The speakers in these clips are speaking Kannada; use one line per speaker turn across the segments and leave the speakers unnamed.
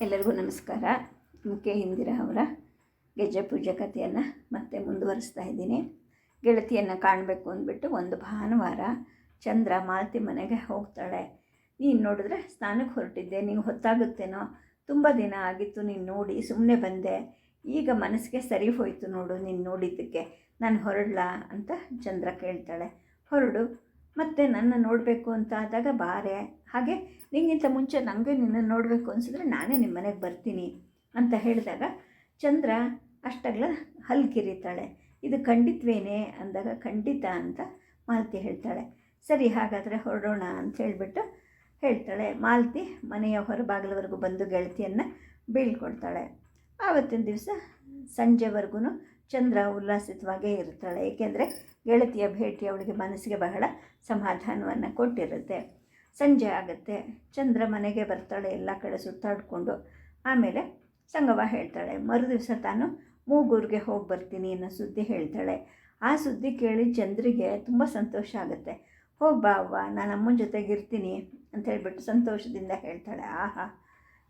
ಎಲ್ಲರಿಗೂ ನಮಸ್ಕಾರ. ಮುಖ್ಯ ಹಿಂದಿರ ಅವರ ಗೆಜ್ಜೆ ಪೂಜೆ ಕಥೆಯನ್ನು ಮತ್ತೆ ಮುಂದುವರಿಸ್ತಾ ಇದ್ದೀನಿ. ಗೆಳತಿಯನ್ನು ಕಾಣಬೇಕು ಅಂದ್ಬಿಟ್ಟು ಒಂದು ಭಾನುವಾರ ಚಂದ್ರ ಮಾಲತಿ ಮನೆಗೆ ಹೋಗ್ತಾಳೆ. ನೀನು ನೋಡಿದ್ರೆ ಸ್ನಾನಕ್ಕೆ ಹೊರಟಿದ್ದೆ ನೀವು ಹೊತ್ತಾಗುತ್ತೇನೋ ತುಂಬ ದಿನ ಆಗಿತ್ತು ನೀನು ನೋಡಿ ಸುಮ್ಮನೆ ಬಂದೆ. ಈಗ ಮನಸ್ಸಿಗೆ ಸರಿ ಹೋಯಿತು ನೋಡು ನೀನು ನೋಡಿದ್ದಕ್ಕೆ. ನಾನು ಹೊರಡ್ಲಾ ಅಂತ ಚಂದ್ರ ಕೇಳ್ತಾಳೆ. ಹೊರಡು ಮತ್ತೆ ನನ್ನ ನೋಡಬೇಕು ಅಂತ ಆದಾಗ ಬಾರೆ. ಹಾಗೆ ನಿಂಗಿಂತ ಮುಂಚೆ ನನಗೆ ನಿನ್ನನ್ನು ನೋಡಬೇಕು ಅನಿಸಿದ್ರೆ ನಾನೇ ನಿಮ್ಮ ಮನೆಗೆ ಬರ್ತೀನಿ ಅಂತ ಹೇಳಿದಾಗ ಚಂದ್ರ ಅಷ್ಟಾಗಲ ಹಲ್ಲು ಕಿರಿತಾಳೆ ಇದು ಖಂಡಿತವೇನೇ ಅಂದಾಗ ಖಂಡಿತ ಅಂತ ಮಾಲತಿ ಹೇಳ್ತಾಳೆ. ಸರಿ, ಹಾಗಾದರೆ ಹೊರಡೋಣ ಅಂತ ಹೇಳಿಬಿಟ್ಟು ಹೇಳ್ತಾಳೆ. ಮಾಲತಿ ಮನೆಯ ಹೊರಬಾಗಿಲವರೆಗೂ ಬಂದು ಗೆಳತಿಯನ್ನು ಬೀಳ್ಕೊಡ್ತಾಳೆ. ಆವತ್ತಿನ ದಿವಸ ಸಂಜೆವರೆಗೂ ಚಂದ್ರ ಉಲ್ಲಾಸಿತವಾಗೇ ಇರ್ತಾಳೆ. ಏಕೆಂದರೆ ಗೆಳತಿಯ ಭೇಟಿ ಅವಳಿಗೆ ಮನಸ್ಸಿಗೆ ಬಹಳ ಸಮಾಧಾನವನ್ನು ಕೊಟ್ಟಿರುತ್ತೆ. ಸಂಜೆ ಆಗುತ್ತೆ. ಚಂದ್ರ ಮನೆಗೆ ಬರ್ತಾಳೆ. ಎಲ್ಲ ಕಡೆ ಸುತ್ತಾಡಿಕೊಂಡು ಆಮೇಲೆ ಸಂಗವ ಹೇಳ್ತಾಳೆ, ಮರುದಿವಸ ತಾನು ಮೂಗೂರಿಗೆ ಹೋಗಿ ಬರ್ತೀನಿ ಅನ್ನೋ ಸುದ್ದಿ ಹೇಳ್ತಾಳೆ. ಆ ಸುದ್ದಿ ಕೇಳಿ ಚಂದ್ರಿಗೆ ತುಂಬ ಸಂತೋಷ ಆಗುತ್ತೆ. ಹೋಗಿ ಬಾ ಅವ್ವ, ನಾನು ಅಮ್ಮನ ಜೊತೆಗಿರ್ತೀನಿ ಅಂತ ಹೇಳಿಬಿಟ್ಟು ಸಂತೋಷದಿಂದ ಹೇಳ್ತಾಳೆ. ಆಹಾ,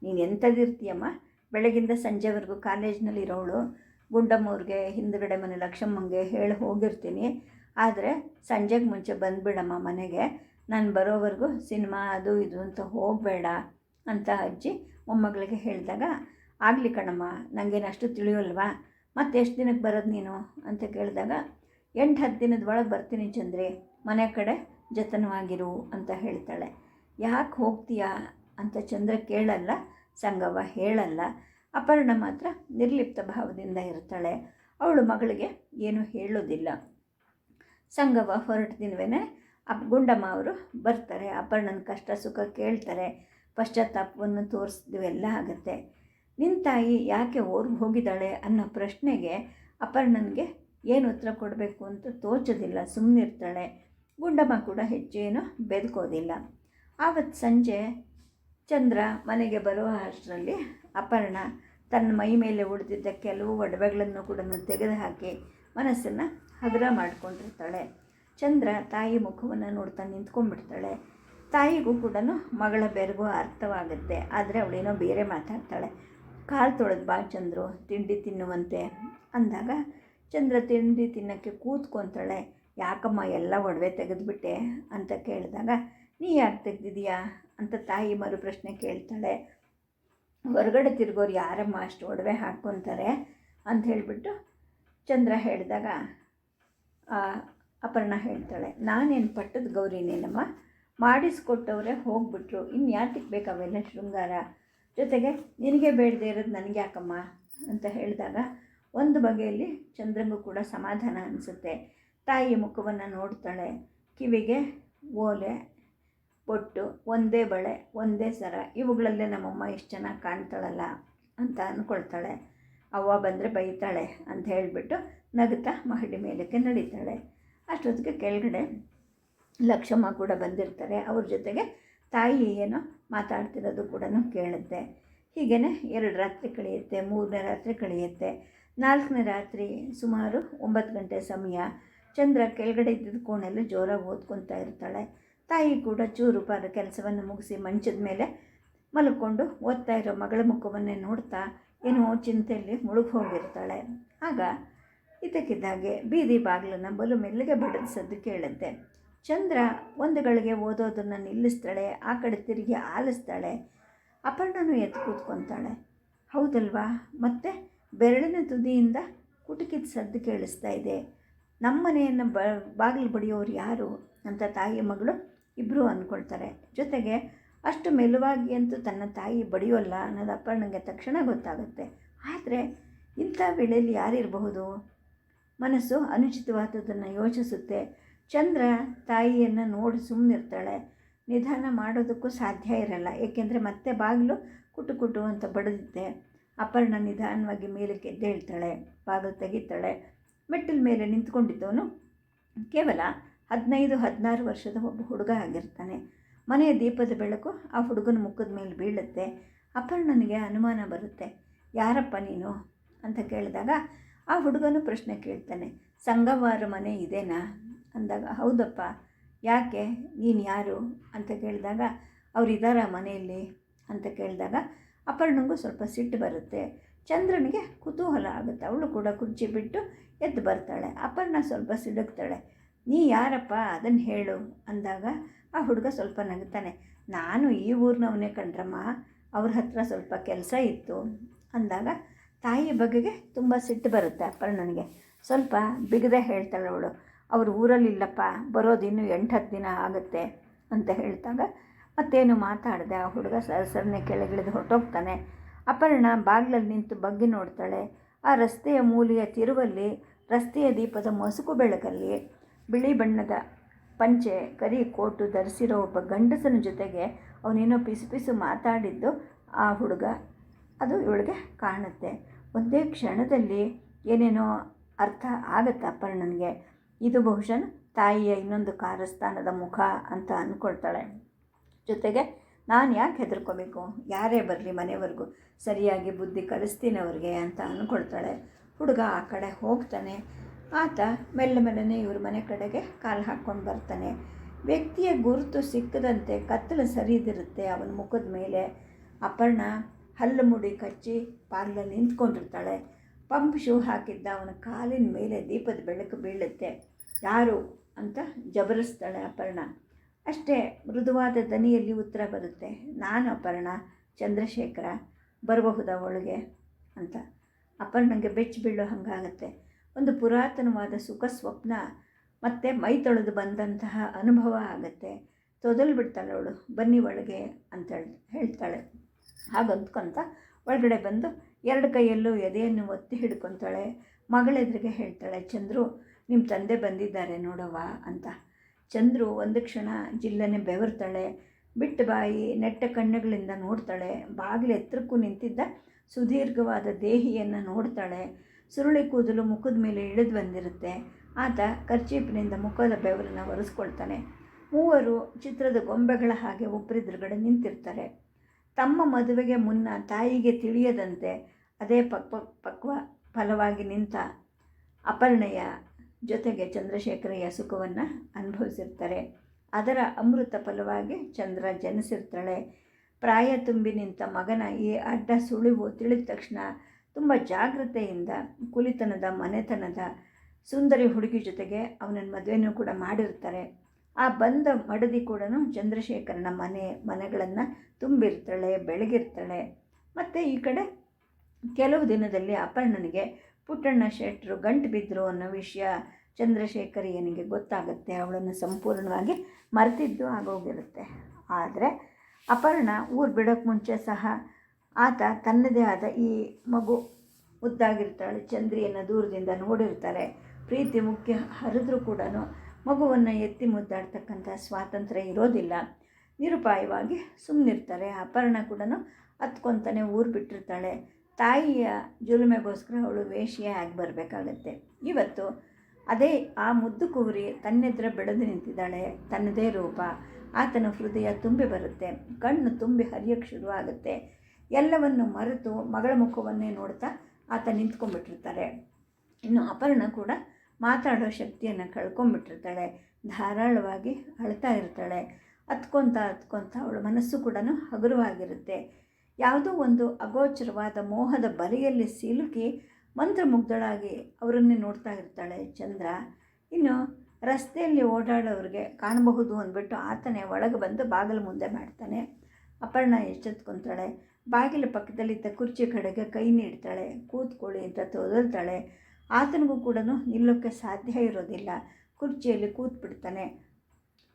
ನೀನು ಎಂಥದ್ದಿರ್ತೀಯಮ್ಮ ಬೆಳಗಿಂದ ಸಂಜೆವರೆಗೂ ಕಾಲೇಜ್ನಲ್ಲಿ ಇರೋಳು ಗುಂಡಮ್ಮವ್ರಿಗೆ ಹಿಂದುಗಡೆ ಮನೆ ಲಕ್ಷ್ಮಮ್ಮಂಗೆ ಹೇಳಿ ಹೋಗಿರ್ತೀನಿ. ಆದರೆ ಸಂಜೆಗೆ ಮುಂಚೆ ಬಂದುಬಿಡಮ್ಮ ಮನೆಗೆ. ನಾನು ಬರೋವರೆಗೂ ಸಿನಿಮಾ ಅದು ಇದು ಅಂತ ಹೋಗಬೇಡ ಅಂತ ಅಜ್ಜಿ ಮೊಮ್ಮಗಳಿಗೆ ಹೇಳಿದಾಗ, ಆಗಲಿ ಕಣಮ್ಮ ನನಗೇನು ಅಷ್ಟು ತಿಳಿಯೋಲ್ವಾ? ಮತ್ತೆ ಎಷ್ಟು ದಿನಕ್ಕೆ ಬರೋದು ನೀನು? ಅಂತ ಕೇಳಿದಾಗ, ಎಂಟು ಹತ್ತು ದಿನದ ಒಳಗೆ ಬರ್ತೀನಿ ಚಂದ್ರಿ, ಮನೆ ಕಡೆ ಜತನವಾಗಿರು ಅಂತ ಹೇಳ್ತಾಳೆ. ಯಾಕೆ ಹೋಗ್ತೀಯಾ? ಅಂತ ಚಂದ್ರ ಕೇಳಲ್ಲ, ಸಂಗವ್ವ ಹೇಳಲ್ಲ. ಅಪರ್ಣ ಮಾತ್ರ ನಿರ್ಲಿಪ್ತ ಭಾವದಿಂದ ಇರ್ತಾಳೆ. ಅವಳು ಮಗಳಿಗೆ ಏನೂ ಹೇಳೋದಿಲ್ಲ. ಸಂಗವ ಹೊರಟ ದಿನವೇ ಅಪ್ ಗುಂಡಮ್ಮ ಅವರು ಬರ್ತಾರೆ. ಅಪರ್ಣನ ಕಷ್ಟ ಸುಖ ಕೇಳ್ತಾರೆ. ಪಶ್ಚಾತ್ತಾಪವನ್ನು ತೋರಿಸಿದ್ವು ಎಲ್ಲ ಆಗುತ್ತೆ. ನಿನ್ನ ತಾಯಿ ಯಾಕೆ ಓರ್ಗೆ ಹೋಗಿದ್ದಾಳೆ ಅನ್ನೋ ಪ್ರಶ್ನೆಗೆ ಅಪರ್ಣನಿಗೆ ಏನು ಉತ್ತರ ಕೊಡಬೇಕು ಅಂತ ತೋಚೋದಿಲ್ಲ. ಸುಮ್ಮನಿರ್ತಾಳೆ ಗುಂಡಮ್ಮ ಕೂಡ ಹೆಚ್ಚೇನು ಬೆದಕೋದಿಲ್ಲ. ಆವತ್ತು ಸಂಜೆ ಚಂದ್ರ ಮನೆಗೆ ಬರುವ ಅಷ್ಟರಲ್ಲಿ ಅಪರ್ಣ ತನ್ನ ಮೈ ಮೇಲೆ ಉಳಿದಿದ್ದ ಕೆಲವು ಒಡವೆಗಳನ್ನು ಕೂಡ ತೆಗೆದುಹಾಕಿ ಮನಸ್ಸನ್ನು ಹಗುರ ಮಾಡಿಕೊಂಡಿರ್ತಾಳೆ. ಚಂದ್ರ ತಾಯಿ ಮುಖವನ್ನು ನೋಡ್ತಾ ನಿಂತ್ಕೊಂಡ್ಬಿಡ್ತಾಳೆ. ತಾಯಿಗೂ ಕೂಡ ಮಗಳ ಬೆರಗು ಅರ್ಥವಾಗುತ್ತೆ, ಆದರೆ ಅವಳೇನೋ ಬೇರೆ ಮಾತಾಡ್ತಾಳೆ. ಕಾಲು ತೊಳೆದು ಬಾ ಚಂದ್ರು, ತಿಂಡಿ ತಿನ್ನುವಂತೆ ಅಂದಾಗ ಚಂದ್ರ ತಿಂಡಿ ತಿನ್ನೋಕ್ಕೆ ಕೂತ್ಕೊತಾಳೆ. ಯಾಕಮ್ಮ ಎಲ್ಲ ಒಡವೆ ತೆಗೆದುಬಿಟ್ಟೆ? ಅಂತ ಕೇಳಿದಾಗ, ನೀ ಯಾಕೆ ತೆಗೆದಿದೀಯಾ ಅಂತ ತಾಯಿ ಮರು ಪ್ರಶ್ನೆ ಕೇಳ್ತಾಳೆ. ಹೊರಗಡೆ ತಿರುಗೋರು ಯಾರಮ್ಮ ಅಷ್ಟು ಒಡವೆ ಹಾಕ್ಕೊತಾರೆ ಅಂತ ಹೇಳಿಬಿಟ್ಟು ಚಂದ್ರ ಹೇಳಿದಾಗ ಅಪರ್ಣ ಹೇಳ್ತಾಳೆ, ನಾನೇನು ಪಟ್ಟದ ಗೌರಿನೇನಮ್ಮ ಮಾಡಿಸ್ಕೊಟ್ಟವರೇ ಹೋಗ್ಬಿಟ್ರು ಇನ್ನು ಬೇಕು ಅವೆಲ್ಲ ಶೃಂಗಾರ? ಜೊತೆಗೆ ನಿನಗೆ ಬೇಡದೇ ಇರೋದು ನನಗೆ ಯಾಕಮ್ಮ? ಅಂತ ಹೇಳಿದಾಗ, ಒಂದು ಬಗೆಯಲ್ಲಿ ಚಂದ್ರಂಗೂ ಕೂಡ ಸಮಾಧಾನ ಅನಿಸುತ್ತೆ. ತಾಯಿಯ ಮುಖವನ್ನು ನೋಡ್ತಾಳೆ, ಕಿವಿಗೆ ಓಲೆ ಬೊಟ್ಟು ಒಂದೇ ಬಳೆ, ಒಂದೇ ಸರ, ಇವುಗಳಲ್ಲೇ ನಮ್ಮಮ್ಮ ಎಷ್ಟು ಚೆನ್ನಾಗಿ ಕಾಣ್ತಾಳಲ್ಲ ಅಂತ ಅಂದ್ಕೊಳ್ತಾಳೆ ಅವ್ವ ಬಂದರೆ ಬೈತಾಳೆ ಅಂತ ಹೇಳಿಬಿಟ್ಟು ನಗುತ್ತಾ ಮಹಡಿ ಮೇಲಕ್ಕೆ ನಡೀತಾಳೆ. ಅಷ್ಟೊತ್ತಿಗೆ ಕೆಳಗಡೆ ಲಕ್ಷಮ್ಮ ಕೂಡ ಬಂದಿರ್ತಾರೆ. ಅವ್ರ ಜೊತೆಗೆ ತಾಯಿ ಏನೋ ಮಾತಾಡ್ತಿರೋದು ಕೂಡ ಕೇಳುತ್ತೆ. ಹೀಗೇ ಎರಡು ರಾತ್ರಿ ಕಳೆಯುತ್ತೆ, ಮೂರನೇ ರಾತ್ರಿ ಕಳೆಯುತ್ತೆ. ನಾಲ್ಕನೇ ರಾತ್ರಿ ಸುಮಾರು ಒಂಬತ್ತು ಗಂಟೆ ಸಮಯ. ಚಂದ್ರ ಕೆಳಗಡೆ ಇದ್ದಿದ್ದ ಕೋಣೆಯಲ್ಲಿ ಜೋರಾಗಿ ಓದ್ಕೊತಾ ಇರ್ತಾಳೆ. ತಾಯಿ ಕೂಡ ಚೂರು ಪಾರು ಕೆಲಸವನ್ನು ಮುಗಿಸಿ ಮಂಚದ ಮೇಲೆ ಮಲ್ಕೊಂಡು ಓದ್ತಾ ಇರೋ ಮಗಳ ಮುಖವನ್ನೇ ನೋಡ್ತಾ ಏನೋ ಚಿಂತೆಯಲ್ಲಿ ಮುಳುಗಿ ಹೋಗಿರ್ತಾಳೆ. ಆಗ ಇದಕ್ಕಿದ್ದಾಗೆ ಬೀದಿ ಬಾಗಿಲನ್ನು ಬಲು ಮೆಲ್ಲಗೆ ಬಡದ ಸದ್ದು ಕೇಳುತ್ತೆ. ಚಂದ್ರ ಒಂದು ಗಳಿಗೆ ಓದೋದನ್ನು ನಿಲ್ಲಿಸ್ತಾಳೆ, ಆ ಕಡೆ ತಿರುಗಿ ಆಲಿಸ್ತಾಳೆ. ಅಪರ್ಣನು ಎದ್ದು ಕೂತ್ಕೊತಾಳೆ. ಹೌದಲ್ವಾ? ಮತ್ತೆ ಬೆರಳಿನ ತುದಿಯಿಂದ ಕುಟುಕಿದ ಸದ್ದು ಕೇಳಿಸ್ತಾ ಇದೆ. ನಮ್ಮ ಮನೆಯನ್ನು ಬ, ಬಾಗಿಲು ಬಡಿಯೋರು ಯಾರು? ಅಂತ ತಾಯಿ ಮಗಳು ಇಬ್ಬರು ಅಂದ್ಕೊಳ್ತಾರೆ. ಜೊತೆಗೆ ಅಷ್ಟು ಮೆಲುವಾಗಿ ಅಂತೂ ತನ್ನ ತಾಯಿ ಬಡಿಯೋಲ್ಲ ಅನ್ನೋದು ಅಪರ್ಣಗೆ ತಕ್ಷಣ ಗೊತ್ತಾಗುತ್ತೆ. ಆದರೆ ಇಂಥ ವೇಳೆಯಲ್ಲಿ ಯಾರಿರಬಹುದು? ಮನಸ್ಸು ಅನುಚಿತವಾದದನ್ನು ಯೋಚಿಸುತ್ತೆ. ಚಂದ್ರ ತಾಯಿಯನ್ನು ನೋಡಿ ಸುಮ್ಮನಿರ್ತಾಳೆ ನಿಧಾನ ಮಾಡೋದಕ್ಕೂ ಸಾಧ್ಯ ಇರಲ್ಲ. ಏಕೆಂದರೆ ಮತ್ತೆ ಬಾಗಿಲು ಕುಟು ಕುಟು ಅಂತ ಬಡಿದಿದ್ದೆ ಅಪರ್ಣ ನಿಧಾನವಾಗಿ ಮೇಲಕ್ಕೆ ಎದ್ದೇಳ್ತಾಳೆ. ಬಾಗಿಲು ತೆಗಿತಾಳೆ. ಮೆಟ್ಟಿಲ ಮೇಲೆ ನಿಂತ್ಕೊಂಡಿದ್ದವನು ಕೇವಲ ಹದಿನೈದು, ಹದಿನಾರು ವರ್ಷದ ಒಬ್ಬ ಹುಡುಗ ಆಗಿರ್ತಾನೆ. ಮನೆಯ ದೀಪದ ಬೆಳಕು ಆ ಹುಡುಗನ ಮುಖದ ಮೇಲೆ ಬೀಳುತ್ತೆ. ಅಪರ್ಣನಿಗೆ ಅನುಮಾನ ಬರುತ್ತೆ. ಯಾರಪ್ಪ ನೀನು? ಅಂತ ಕೇಳಿದಾಗ ಆ ಹುಡುಗನು ಪ್ರಶ್ನೆ ಕೇಳ್ತಾನೆ. ಸಂಗವಾರ ಮನೆ ಇದೇನಾ? ಅಂದಾಗ, ಹೌದಪ್ಪ. ಯಾಕೆ? ನೀನು ಯಾರು? ಅಂತ ಕೇಳಿದಾಗ, ಅವ್ರು ಇದ್ದಾರಾ ಮನೆಯಲ್ಲಿ? ಅಂತ ಕೇಳಿದಾಗ, ಅಪರ್ಣಂಗೂ ಸ್ವಲ್ಪ ಸಿಟ್ಟು ಬರುತ್ತೆ. ಚಂದ್ರನಿಗೆ ಕುತೂಹಲ ಆಗುತ್ತೆ. ಅವಳು ಕೂಡ ಕುರ್ಚಿ ಬಿಟ್ಟು ಎದ್ದು ಬರ್ತಾಳೆ. ಅಪರ್ಣ ಸ್ವಲ್ಪ ಸಿಡುಕ್ತಾಳೆ. ನೀ ಯಾರಪ್ಪ ಅದನ್ನು ಹೇಳು ಅಂದಾಗ ಆ ಹುಡುಗ ಸ್ವಲ್ಪ ನಗುತ್ತಾನೆ ನಾನು ಈ ಊರಿನವನೇ ಕಂಡ್ರಮ್ಮ ಅವ್ರ ಹತ್ರ ಸ್ವಲ್ಪ ಕೆಲಸ ಇತ್ತು ಅಂದಾಗ ತಾಯಿ ಬಗೆಗೆ ತುಂಬ ಸಿಟ್ಟು ಬರುತ್ತೆ ಅಪರ್ಣನಿಗೆ ಸ್ವಲ್ಪ ಬಿಗದೆ ಹೇಳ್ತಾಳೆ ಅವಳು. ಅವ್ರ ಊರಲ್ಲಿಲ್ಲಪ್ಪ ಬರೋದು ಇನ್ನೂ ಎಂಟು ಹತ್ತು ದಿನ ಆಗುತ್ತೆ ಅಂತ ಹೇಳ್ತಾಗ ಮತ್ತೇನು ಮಾತಾಡಿದೆ. ಆ ಹುಡುಗ ಸರಸರನೆ ಕೆಳಗಿಳಿದು ಹೊರಟೋಗ್ತಾನೆ. ಅಪರ್ಣ ಬಾಗಿಲಲ್ಲಿ ನಿಂತು ಬಗ್ಗಿ ನೋಡ್ತಾಳೆ. ಆ ರಸ್ತೆಯ ಮೂಲೆಯ ತಿರುವಲ್ಲಿ ರಸ್ತೆಯ ದೀಪದ ಮಸುಕು ಬೆಳಕಲ್ಲಿ ಬಿಳಿ ಬಣ್ಣದ ಪಂಚೆ ಕರಿ ಕೋಟು ಧರಿಸಿರೋ ಒಬ್ಬ ಗಂಡಸನ ಜೊತೆಗೆ ಅವನೇನೋ ಪಿಸು ಪಿಸು ಮಾತಾಡಿದ್ದು ಆ ಹುಡುಗ. ಅದು ಇವಳಿಗೆ ಕಾಣುತ್ತೆ. ಒಂದೇ ಕ್ಷಣದಲ್ಲಿ ಏನೇನೋ ಅರ್ಥ ಆಗುತ್ತೆ ಅಪರ್ಣನಿಗೆ ಇದು ಬಹುಶಃ ತಾಯಿಯ ಇನ್ನೊಂದು ಕಾರಸ್ಥಾನದ ಮುಖ ಅಂತ ಅಂದ್ಕೊಳ್ತಾಳೆ ಜೊತೆಗೆ ನಾನು ಯಾಕೆ ಹೆದರ್ಕೋಬೇಕು? ಯಾರೇ ಬರಲಿ ಮನೆವರೆಗೂ ಸರಿಯಾಗಿ ಬುದ್ಧಿ ಕಲಿಸ್ತೀನಿ ಅವ್ರಿಗೆ ಅಂತ ಅಂದ್ಕೊಳ್ತಾಳೆ ಹುಡುಗ ಆ ಕಡೆ ಹೋಗ್ತಾನೆ. ಆತ ಮೆಲ್ಲ ಮೆಲ್ಲನೆ ಇವ್ರ ಮನೆ ಕಡೆಗೆ ಕಾಲು ಹಾಕ್ಕೊಂಡು ಬರ್ತಾನೆ. ವ್ಯಕ್ತಿಯ ಗುರುತು ಸಿಕ್ಕದಂತೆ ಕತ್ತಲು ಸರಿದಿರುತ್ತೆ. ಅವನ ಮುಖದ ಮೇಲೆ ಅಪರ್ಣ ಹಲ್ಲು ಮುಡಿ ಕಚ್ಚಿ ಪಾರ್ಲಲ್ಲಿ ನಿಂತ್ಕೊಂಡಿರ್ತಾಳೆ. ಪಂಪ್ ಶೂ ಹಾಕಿದ್ದ ಅವನ ಕಾಲಿನ ಮೇಲೆ ದೀಪದ ಬೆಳಕು ಬೀಳುತ್ತೆ. ಯಾರು ಅಂತ ಜಬರಿಸ್ತಾಳೆ ಅಪರ್ಣ. ಅಷ್ಟೇ, ಮೃದುವಾದ ದನಿಯಲ್ಲಿ ಉತ್ತರ ಬರುತ್ತೆ. ನಾನು ಅಪರ್ಣ, ಚಂದ್ರಶೇಖರ, ಬರಬಹುದಾ ಒಳಗೆ? ಅಂತ. ಅಪರ್ಣಂಗೆ ಬೆಚ್ಚಿ ಬೀಳೋ ಹಾಗಾಗತ್ತೆ. ಒಂದು ಪುರಾತನವಾದ ಸುಖ ಸ್ವಪ್ನ ಮತ್ತು ಮೈ ತೊಳೆದು ಬಂದಂತಹ ಅನುಭವ ಆಗುತ್ತೆ. ತೊದಲು ಬಿಡ್ತಾಳೆ ಅವಳು. ಬನ್ನಿ ಒಳಗೆ ಅಂತೇಳಿ ಹೇಳ್ತಾಳೆ. ಹಾಗಂತ್ಕೊಂತ ಒಳಗಡೆ ಬಂದು ಎರಡು ಕೈಯಲ್ಲೂ ಎದೆಯನ್ನು ಒತ್ತಿ ಹಿಡ್ಕೊತಾಳೆ. ಮಗಳೆದ್ರಿಗೆ ಹೇಳ್ತಾಳೆ, ಚಂದ್ರು ನಿಮ್ಮ ತಂದೆ ಬಂದಿದ್ದಾರೆ ನೋಡವ್ವ ಅಂತ. ಚಂದ್ರು ಒಂದು ಕ್ಷಣ ಜಿಲ್ಲನೆ ಬೆವರ್ತಾಳೆ. ಬಿಟ್ಟು ಬಾಯಿ ನೆಟ್ಟ ಕಣ್ಣುಗಳಿಂದ ನೋಡ್ತಾಳೆ. ಬಾಗಿಲು ಎತ್ತರಕ್ಕೂ ನಿಂತಿದ್ದ ಸುದೀರ್ಘವಾದ ದೇಹಿಯನ್ನು ನೋಡ್ತಾಳೆ. ಸುರುಳಿ ಕೂದಲು ಮುಖದ ಮೇಲೆ ಇಳಿದು ಬಂದಿರುತ್ತೆ. ಆತ ಕರ್ಚೀಪಿನಿಂದ ಮುಖದ ಬೆವರನ್ನು ಒರೆಸ್ಕೊಳ್ತಾನೆ. ಮೂವರು ಚಿತ್ರದ ಗೊಂಬೆಗಳ ಹಾಗೆ ಒಬ್ಬರಿದ್ರುಗಡೆ ನಿಂತಿರ್ತಾರೆ. ತಮ್ಮ ಮದುವೆಗೆ ಮುನ್ನ ತಾಯಿಗೆ ತಿಳಿಯದಂತೆ ಅದೇ ಪಕ್ವ ಪಕ್ವ ಫಲವಾಗಿ ನಿಂತ ಅಪರ್ಣೆಯ ಜೊತೆಗೆ ಚಂದ್ರಶೇಖರಯ್ಯ ಸುಖವನ್ನು ಅನುಭವಿಸಿರ್ತಾರೆ. ಅದರ ಅಮೃತ ಫಲವಾಗಿ ಚಂದ್ರ ಜನಿಸಿರ್ತಾಳೆ. ಪ್ರಾಯ ತುಂಬಿ ನಿಂತ ಮಗನ ಈ ಅಡ್ಡ ಸುಳಿವು ತಿಳಿದ ತಕ್ಷಣ ತುಂಬ ಜಾಗ್ರತೆಯಿಂದ ಕುಲಿತನದ ಮನೆತನದ ಸುಂದರಿ ಹುಡುಗಿ ಜೊತೆಗೆ ಅವನನ್ನು ಮದುವೆನೂ ಕೂಡ ಮಾಡಿರ್ತಾರೆ. ಆ ಬಂದ ಮಡದಿ ಕೂಡ ಚಂದ್ರಶೇಖರನ ಮನೆ, ಮನೆಗಳನ್ನು ತುಂಬಿರ್ತಾಳೆ, ಬೆಳಗಿರ್ತಾಳೆ. ಮತ್ತು ಈ ಕಡೆ ಕೆಲವು ದಿನದಲ್ಲಿ ಅಪರ್ಣನಿಗೆ ಪುಟ್ಟಣ್ಣ ಶೆಟ್ಟರು ಗಂಟು ಬಿದ್ದರು ಅನ್ನೋ ವಿಷಯ ಚಂದ್ರಶೇಖರ್ ಏನಿಗೆ ಗೊತ್ತಾಗುತ್ತೆ ಅವಳನ್ನು ಸಂಪೂರ್ಣವಾಗಿ ಮರೆತಿದ್ದು ಆಗೋಗಿರುತ್ತೆ. ಆದರೆ ಅಪರ್ಣ ಊರು ಬಿಡೋಕ್ಕೆ ಮುಂಚೆ ಸಹ ಆತ ತನ್ನದೇ ಆದ ಈ ಮಗು ಮುದ್ದಾಗಿರ್ತಾಳೆ. ಚಂದ್ರಿಯನ್ನು ದೂರದಿಂದ ನೋಡಿರ್ತಾರೆ. ಪ್ರೀತಿ ಮುಖ್ಯ ಹರಿದ್ರೂ ಕೂಡ ಮಗುವನ್ನು ಎತ್ತಿ ಮುದ್ದಾಡ್ತಕ್ಕಂಥ ಸ್ವಾತಂತ್ರ್ಯ ಇರೋದಿಲ್ಲ. ನಿರುಪಾಯವಾಗಿ ಸುಮ್ಮನಿರ್ತಾರೆ ಅಪರ್ಣ ಕೂಡ ಹತ್ಕೊತಾನೆ ಊರು ಬಿಟ್ಟಿರ್ತಾಳೆ. ತಾಯಿಯ ಜುಲುಮೆಗೋಸ್ಕರ ಅವಳು ವೇಷಿಯೇ ಆಗಿ ಬರಬೇಕಾಗತ್ತೆ. ಇವತ್ತು ಅದೇ ಆ ಮುದ್ದು ಕುವರಿ ತನ್ನೆದ್ರ ಬೆಳೆದು ನಿಂತಿದ್ದಾಳೆ. ತನ್ನದೇ ರೂಪ. ಆತನ ಹೃದಯ ತುಂಬಿ ಬರುತ್ತೆ. ಕಣ್ಣು ತುಂಬಿ ಹರಿಯೋಕ್ಕೆ ಶುರುವಾಗುತ್ತೆ. ಎಲ್ಲವನ್ನು ಮರೆತು ಮಗಳ ಮುಖವನ್ನೇ ನೋಡ್ತಾ ಆತ ನಿಂತ್ಕೊಂಡ್ಬಿಟ್ಟಿರ್ತಾರೆ. ಇನ್ನು ಅಪರ್ಣ ಕೂಡ ಮಾತಾಡೋ ಶಕ್ತಿಯನ್ನು ಕಳ್ಕೊಂಡ್ಬಿಟ್ಟಿರ್ತಾಳೆ. ಧಾರಾಳವಾಗಿ ಅಳ್ತಾ ಇರ್ತಾಳೆ. ಹತ್ಕೊತಾ ಹತ್ಕೊತ ಅವಳ ಮನಸ್ಸು ಕೂಡ ಹಗುರವಾಗಿರುತ್ತೆ. ಯಾವುದೋ ಒಂದು ಅಗೋಚರವಾದ ಮೋಹದ ಬಲೆಯಲ್ಲಿ ಸಿಲುಕಿ ಮಂತ್ರಮುಗ್ಧಳಾಗಿ ಅವರನ್ನೇ ನೋಡ್ತಾ ಇರ್ತಾಳೆ ಚಂದ್ರ. ಇನ್ನು ರಸ್ತೆಯಲ್ಲಿ ಓಡಾಡೋರಿಗೆ ಕಾಣಬಹುದು ಅಂದ್ಬಿಟ್ಟು ಆತನೇ ಒಳಗೆ ಬಂದು ಬಾಗಿಲು ಮುಂದೆ ಮಾಡ್ತಾನೆ. ಅಪರ್ಣ ಎಚ್ಚೆತ್ಕೊತಾಳೆ. ಬಾಗಿಲ ಪಕ್ಕದಲ್ಲಿದ್ದ ಕುರ್ಚಿ ಕಡೆಗೆ ಕೈ ನೀಡ್ತಾಳೆ, ಕೂತ್ಕೊಳ್ಳಿ ಅಂತ ತೊದಲ್ತಾಳೆ. ಆತನಿಗೂ ಕೂಡ ನಿಲ್ಲೋಕ್ಕೆ ಸಾಧ್ಯ ಇರೋದಿಲ್ಲ. ಕುರ್ಚಿಯಲ್ಲಿ ಕೂತ್ಬಿಡ್ತಾನೆ.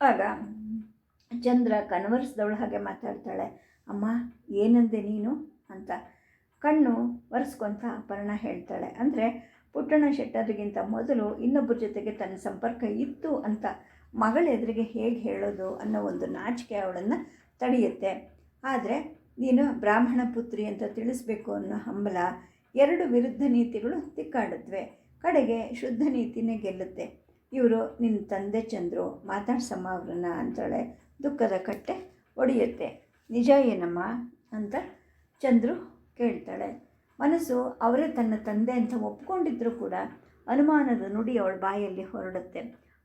ಆಗ ಚಂದ್ರ ಕನ್ವರ್ಸ್ದವಳ ಹಾಗೆ ಮಾತಾಡ್ತಾಳೆ. ಅಮ್ಮ, ಏನಂದೆ ನೀನು ಅಂತ. ಕಣ್ಣು ಒರೆಸ್ಕೊಂತ ಅಪರ್ಣ ಹೇಳ್ತಾಳೆ. ಅಂದರೆ ಪುಟ್ಟಣ ಶೆಟ್ಟರಿಗಿಂತ ಮೊದಲು ಇನ್ನೊಬ್ಬರ ಜೊತೆಗೆ ತನ್ನ ಸಂಪರ್ಕ ಇತ್ತು ಅಂತ ಮಗಳ ಎದುರಿಗೆ ಹೇಗೆ ಹೇಳೋದು ಅನ್ನೋ ಒಂದು ನಾಚಿಕೆ ಅವಳನ್ನು ತಡೆಯುತ್ತೆ. ಆದರೆ ನೀನು ಬ್ರಾಹ್ಮಣ ಪುತ್ರಿ ಅಂತ ತಿಳಿಸ್ಬೇಕು ಅನ್ನೋ ಹಂಬಲ ಎರಡು ವಿರುದ್ಧ ನೀತಿಗಳು ತಿಕ್ಕಾಡುತ್ತವೆ. ಕಡೆಗೆ ಶುದ್ಧ ನೀತಿನೇ ಗೆಲ್ಲುತ್ತೆ. ಇವರು ನಿನ್ನ ತಂದೆ ಚಂದ್ರು, ಮಾತಾಡ್ಸಮ್ಮ ಅವ್ರನ್ನ ಅಂತಾಳೆ ದುಃಖದ ಕಟ್ಟೆ ಒಡೆಯುತ್ತೆ. ನಿಜ ಏನಮ್ಮ ಅಂತ ಚಂದ್ರು ಕೇಳ್ತಾಳೆ. ಮನಸ್ಸು ಅವರೇ ತನ್ನ ತಂದೆ ಅಂತ ಒಪ್ಕೊಂಡಿದ್ರೂ ಕೂಡ ಅನುಮಾನದ ನುಡಿ ಅವಳ ಬಾಯಲ್ಲಿ ಹೊರಡುತ್ತೆ.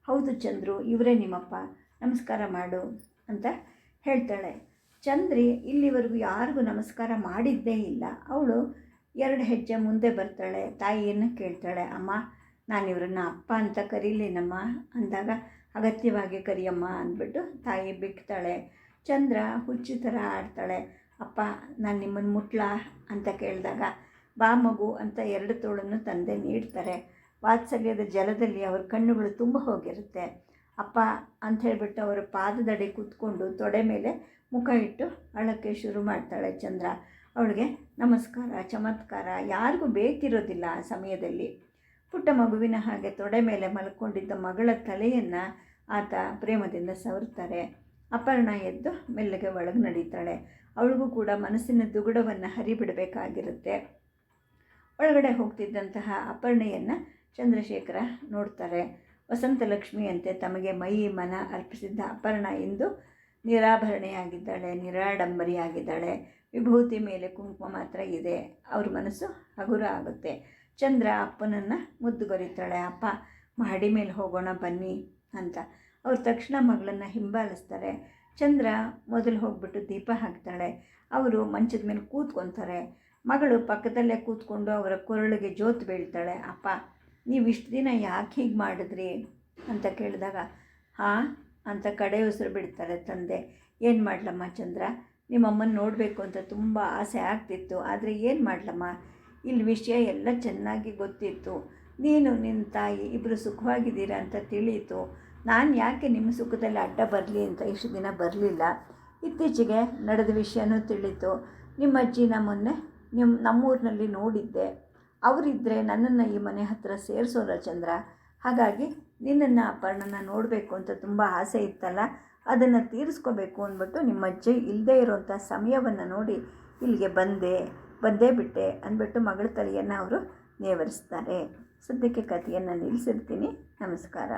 ಹೌದು ಚಂದ್ರು, ಇವರೇ ನಿಮ್ಮಪ್ಪ. ನಮಸ್ಕಾರ ಮಾಡು ಅಂತ ಹೇಳ್ತಾಳೆ. ಚಂದ್ರಿ ಇಲ್ಲಿವರೆಗೂ ಯಾರಿಗೂ ನಮಸ್ಕಾರ ಮಾಡಿದ್ದೇ ಇಲ್ಲ. ಅವಳು ಎರಡು ಹೆಜ್ಜೆ ಮುಂದೆ ಬರ್ತಾಳೆ, ತಾಯಿಯನ್ನು ಕೇಳ್ತಾಳೆ, ಅಮ್ಮ, ನಾನು ಇವರನ್ನ ಅಪ್ಪ ಅಂತ ಕರೀಲಿನಮ್ಮ? ಅಂದಾಗ, ಅಗತ್ಯವಾಗಿ ಕರಿಯಮ್ಮ ಅಂದ್ಬಿಟ್ಟು ತಾಯಿ ಬಿಕ್ತಾಳೆ ಚಂದ್ರ ಹುಚ್ಚು ಥರ ಆಡ್ತಾಳೆ, ಅಪ್ಪ, ನಾನು ನಿಮ್ಮನ್ನು ಮುಟ್ಲಾ? ಅಂತ ಕೇಳಿದಾಗ, ಬಾ ಮಗು ಅಂತ ಎರಡು ತೋಳನ್ನು ತಂದೆ ನೀಡ್ತಾರೆ. ವಾತ್ಸಲ್ಯದ ಜಲದಲ್ಲಿ ಅವ್ರ ಕಣ್ಣುಗಳು ತುಂಬ ಹೋಗಿರುತ್ತೆ. ಅಪ್ಪ ಅಂತ ಹೇಳಿಬಿಟ್ಟು ಅವರ ಪಾದದಡಿ ಕೂತ್ಕೊಂಡು ತೊಡೆ ಮೇಲೆ ಮುಖ ಇಟ್ಟು ಅಳಕ್ಕೆ ಶುರು ಮಾಡ್ತಾಳೆ ಚಂದ್ರ. ಅವಳಿಗೆ, ನಮಸ್ಕಾರ, ಚಮತ್ಕಾರ, ಯಾರಿಗೂ ಬೇಕಿರೋದಿಲ್ಲ ಆ ಸಮಯದಲ್ಲಿ. ಪುಟ್ಟ ಮಗುವಿನ ಹಾಗೆ ತೊಡೆ ಮೇಲೆ ಮಲ್ಕೊಂಡಿದ್ದ ಮಗಳ ತಲೆಯನ್ನು ಆತ ಪ್ರೇಮದಿಂದ ಸವರ್ತಾರೆ ಅಪರ್ಣ ಎದ್ದು ಮೆಲ್ಲಗೆ ಒಳಗೆ ನಡೀತಾಳೆ. ಅವಳಿಗೂ ಕೂಡ ಮನಸ್ಸಿನ ದುಗುಡವನ್ನು ಹರಿಬಿಡಬೇಕಾಗಿರುತ್ತೆ. ಒಳಗಡೆ ಹೋಗ್ತಿದ್ದಂತಹ ಅಪರ್ಣೆಯನ್ನು ಚಂದ್ರಶೇಖರ ನೋಡ್ತಾರೆ. ವಸಂತಲಕ್ಷ್ಮಿಯಂತೆ ತಮಗೆ ಮೈ, ಮನ ಅರ್ಪಿಸಿದ್ದ ಅಪರ್ಣ ಇಂದು ನಿರಾಭರಣೆಯಾಗಿದ್ದಾಳೆ, ನಿರಾಡಂಬರಿಯಾಗಿದ್ದಾಳೆ. ವಿಭೂತಿ ಮೇಲೆ ಕುಂಕುಮ ಮಾತ್ರ ಇದೆ. ಅವ್ರ ಮನಸ್ಸು ಹಗುರ ಆಗುತ್ತೆ. ಚಂದ್ರ ಅಪ್ಪನನ್ನು ಮುದ್ದುಗೊರಿತಾಳೆ. ಅಪ್ಪ, ಮಹಡಿ ಮೇಲೆ ಹೋಗೋಣ, ಬನ್ನಿ ಅಂತ. ಅವ್ರು ತಕ್ಷಣ ಮಗಳನ್ನು ಹಿಂಬಾಲಿಸ್ತಾರೆ. ಚಂದ್ರ ಮೊದಲು ಹೋಗ್ಬಿಟ್ಟು ದೀಪ ಹಾಕ್ತಾಳೆ. ಅವರು ಮಂಚದ ಮೇಲೆ ಕೂತ್ಕೊತಾರೆ. ಮಗಳು ಪಕ್ಕದಲ್ಲೇ ಕೂತ್ಕೊಂಡು ಅವರ ಕೊರಳಿಗೆ ಜೋತು ಬೀಳ್ತಾಳೆ. ಅಪ್ಪ ನೀವು ಇಷ್ಟು ದಿನ ಯಾಕೆ ಹೀಗೆ ಮಾಡಿದ್ರಿ? ಅಂತ ಕೇಳಿದಾಗ, ಹಾಂ ಅಂತ ಕಡೆ ಉಸಿರು ಬಿಡ್ತಾರೆ ತಂದೆ. ಏನು ಮಾಡಲಮ್ಮ ಚಂದ್ರ? ನಿಮ್ಮಮ್ಮನ ನೋಡಬೇಕು ಅಂತ ತುಂಬ ಆಸೆ ಆಗ್ತಿತ್ತು, ಆದರೆ ಏನು ಮಾಡಲಮ್ಮ? ಇಲ್ಲಿ ವಿಷಯ ಎಲ್ಲ ಚೆನ್ನಾಗಿ ಗೊತ್ತಿತ್ತು. ನೀನು ನಿನ್ನ ತಾಯಿ ಇಬ್ಬರು ಸುಖವಾಗಿದ್ದೀರಾ ಅಂತ ತಿಳಿಯಿತು. ನಾನು ಯಾಕೆ ನಿಮ್ಮ ಸುಖದಲ್ಲಿ ಅಡ್ಡ ಬರಲಿ ಅಂತ ಇಷ್ಟು ದಿನ ಬರಲಿಲ್ಲ? ಇತ್ತೀಚೆಗೆ ನಡೆದ ವಿಷಯನೂ ತಿಳಿತು. ನಿಮ್ಮ ಅಜ್ಜಿನ ಮೊನ್ನೆ ನಿಮ್ಮ ನಮ್ಮೂರಿನಲ್ಲಿ ನೋಡಿದ್ದೆ. ಅವರಿದ್ದರೆ ನನ್ನನ್ನು ಈ ಮನೆ ಹತ್ತಿರ ಸೇರಿಸೋಲ್ಲ ಚಂದ್ರ? ಹಾಗಾಗಿ ನಿನ್ನನ್ನು ಅಪರ್ಣನ ನೋಡಬೇಕು ಅಂತ ತುಂಬ ಆಸೆ ಇತ್ತಲ್ಲ? ಅದನ್ನು ತೀರಿಸ್ಕೋಬೇಕು ಅಂದ್ಬಿಟ್ಟು ನಿಮ್ಮ ಅಜ್ಜಿ ಇಲ್ಲದೇ ಇರೋವಂಥ ಸಮಯವನ್ನು ನೋಡಿ ಇಲ್ಲಿಗೆ ಬಂದೆ, ಬಂದೇ ಬಿಟ್ಟೆ ಅಂದ್ಬಿಟ್ಟು ಮಗಳ ತಲೆಯನ್ನು ಅವರು ನೇವರಿಸ್ತಾರೆ. ಸದ್ಯಕ್ಕೆ ಕಥೆಯನ್ನು ನಿಲ್ಲಿಸಿರ್ತೀನಿ ನಮಸ್ಕಾರ.